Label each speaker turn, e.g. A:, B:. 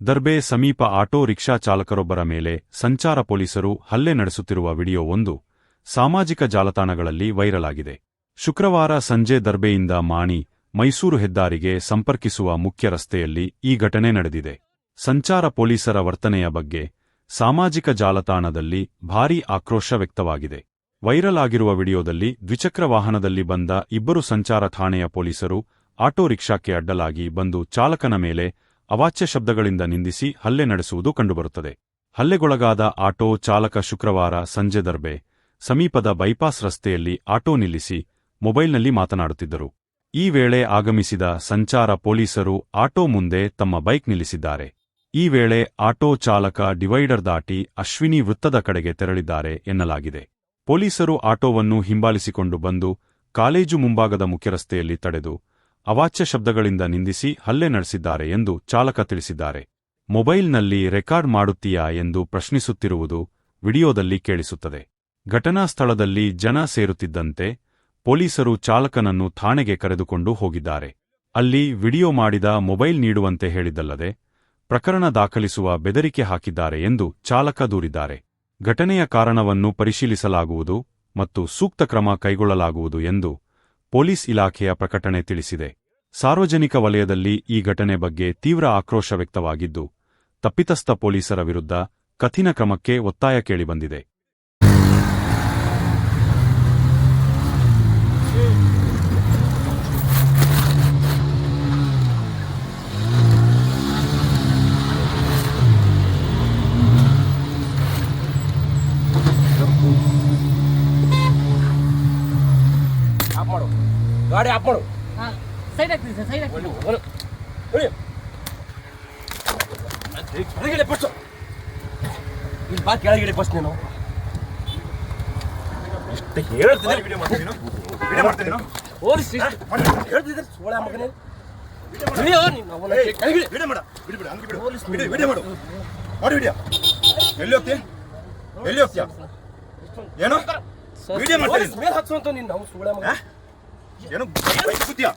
A: ದರ್ಬೆ ಸಮೀಪ auto rickshaw ಚಾಲಕರೊಬ್ಬರ ಮೇಲೆ ಸಂಚಾರ ಪೊಲೀಸರು ಹಲ್ಲೆ ನಡೆಸುತ್ತಿರುವ ವಿಡಿಯೋ ಒಂದು ಸಾಮಾಜಿಕ ಜಾಲತಾಣಗಳಲ್ಲಿ ವೈರಲ್ ಆಗಿದೆ ಶುಕ್ರವಾರ ಸಂಜೆ ದರ್ಬೆಯಿಂದ ಮಾಣಿ, ಮೈಸೂರು ಹೆದ್ದಾರಿಗೆ ಸಂಪರ್ಕಿಸುವ ಮುಖ್ಯ ರಸ್ತೆಯಲ್ಲಿ ಈ ಘಟನೆ ನಡೆದಿದೆ. ಸಂಚಾರ ಪೊಲೀಸರ ವರ್ತನೆಯ ಬಗ್ಗೆ ಸಾಮಾಜಿಕ ಜಾಲತಾಣದಲ್ಲಿ ಭಾರೀ ಆಕ್ರೋಶ ವ್ಯಕ್ತವಾಗಿದೆ. ವೈರಲ್ ಆಗಿರುವ ವಿಡಿಯೋದಲ್ಲಿ ದ್ವಿಚಕ್ರ ವಾಹನದಲ್ಲಿ ಬಂದ ಇಬ್ಬರು ಸಂಚಾರ ಠಾಣೆಯ ಪೊಲೀಸರು ಆಟೋ ರಿಕ್ಷಾಕ್ಕೆ ಅಡ್ಡಲಾಗಿ ಬಂದು ಚಾಲಕನ ಮೇಲೆ ಅವಾಚ್ಯ ಶಬ್ದಗಳಿಂದ ನಿಂದಿಸಿ ಹಲ್ಲೆ ನಡೆಸುವುದು ಕಂಡುಬರುತ್ತದೆ. ಹಲ್ಲೆಗೊಳಗಾದ ಆಟೋ ಚಾಲಕ ಶುಕ್ರವಾರ ಸಂಜೆ ದರ್ಬೆ, ಸಮೀಪದ ಬೈಪಾಸ್ ರಸ್ತೆಯಲ್ಲಿ ಆಟೋ ನಿಲ್ಲಿಸಿ ಮೊಬೈಲ್ನಲ್ಲಿ ಮಾತನಾಡುತ್ತಿದ್ದರು. ಈ ವೇಳೆ ಆಗಮಿಸಿದ ಸಂಚಾರ ಪೊಲೀಸರು ಆಟೋ ಮುಂದೆ ತಮ್ಮ ಬೈಕ್ ನಿಲ್ಲಿಸಿದ್ದಾರೆ. ಈ ವೇಳೆ ಆಟೋ ಚಾಲಕ ಡಿವೈಡರ್ ದಾಟಿ ಅಶ್ವಿನಿ ವೃತ್ತದ ಕಡೆಗೆ ತೆರಳಿದ್ದಾರೆ ಎನ್ನಲಾಗಿದೆ. ಪೊಲೀಸರು ಆಟೋವನ್ನು ಹಿಂಬಾಲಿಸಿಕೊಂಡು ಬಂದು ಕಾಲೇಜು ಮುಂಭಾಗದ ಮುಖ್ಯರಸ್ತೆಯಲ್ಲಿ ತಡೆದು ಅವಾಚ್ಯ ಶಬ್ದಗಳಿಂದ ನಿಂದಿಸಿ ಹಲ್ಲೆ ನಡೆಸಿದ್ದಾರೆ ಎಂದು ಚಾಲಕ ತಿಳಿಸಿದ್ದಾರೆ. ಮೊಬೈಲ್ನಲ್ಲಿ ರೆಕಾರ್ಡ್ ಮಾಡುತ್ತೀಯಾ ಎಂದು ಪ್ರಶ್ನಿಸುತ್ತಿರುವುದು ವಿಡಿಯೋದಲ್ಲಿ ಕೇಳಿಸುತ್ತದೆ. ಘಟನಾ ಸ್ಥಳದಲ್ಲಿ ಜನ ಸೇರುತ್ತಿದ್ದಂತೆ ಪೊಲೀಸರು ಚಾಲಕನನ್ನು ಠಾಣೆಗೆ ಕರೆದುಕೊಂಡು ಹೋಗಿದ್ದಾರೆ. ಅಲ್ಲಿ ವಿಡಿಯೋ ಮಾಡಿದ ಮೊಬೈಲ್ ನೀಡುವಂತೆ ಹೇಳಿದ್ದಲ್ಲದೆ ಪ್ರಕರಣ ದಾಖಲಿಸುವ ಬೆದರಿಕೆ ಹಾಕಿದ್ದಾರೆ ಎಂದು ಚಾಲಕ ದೂರಿದ್ದಾರೆ. ಘಟನೆಯ ಕಾರಣವನ್ನು ಪರಿಶೀಲಿಸಲಾಗುವುದು ಮತ್ತು ಸೂಕ್ತ ಕ್ರಮ ಕೈಗೊಳ್ಳಲಾಗುವುದು ಎಂದು ಪೊಲೀಸ್ ಇಲಾಖೆಯ ಪ್ರಕಟಣೆ ತಿಳಿಸಿದೆ. ಸಾರ್ವಜನಿಕ ವಲಯದಲ್ಲಿ ಈ ಘಟನೆ ಬಗ್ಗೆ ತೀವ್ರ ಆಕ್ರೋಶ ವ್ಯಕ್ತವಾಗಿದ್ದು, ತಪ್ಪಿತಸ್ಥ ಪೊಲೀಸರ ವಿರುದ್ಧ ಕಠಿಣ ಕ್ರಮಕ್ಕೆ ಒತ್ತಾಯ ಕೇಳಿಬಂದಿದೆ.
B: ಮಾಡು. ಗಾಡಿ ಆಫ್ ಮಾಡು.
C: ಹಾ ಸೈಡ್ ಸರ್ ಸೈಡ್
B: ಇಲ್ಲಿ ಬಾ ಕೆಳಗಿಡೆ ಫಸ್ಟ್ ನೀನು. ಇಷ್ಟ ಹೇಳ್ತೀನಿ
D: ವಿಡಿಯೋ ವಿಡಿಯೋ
B: ಸೋಳೆ ಮಗನೇ ವಿಡಿಯೋ ನೀನು ಅವನ ಕೆಳಗಿಡೆ.
D: ವಿಡಿಯೋ ಮಾಡ. ಬಿಡಿ ಬಿಡಿ ಹಂಗೆ ಬಿಡು.
B: ಪೊಲೀಸ್
D: ವಿಡಿಯೋ ವಿಡಿಯೋ ಮಾಡು. ಮಾಡಿ ವಿಡಿಯೋ ಎಲ್ಲಿ ಹೋಗ್ತೀಯ? ಎಲ್ಲಿ ಹೋಗ್ತೀಯ? ಏನು? ವಿಡಿಯೋ ಮಾಡ್ತೀನಿ
B: ಮೇಲೆ ಹಚ್ಚುವಂತ ನೀನು. ನಾವು ಸೋಳೆ ಮಗ
D: ಏನು ಬೈಕ್ ಕೂತೀಯ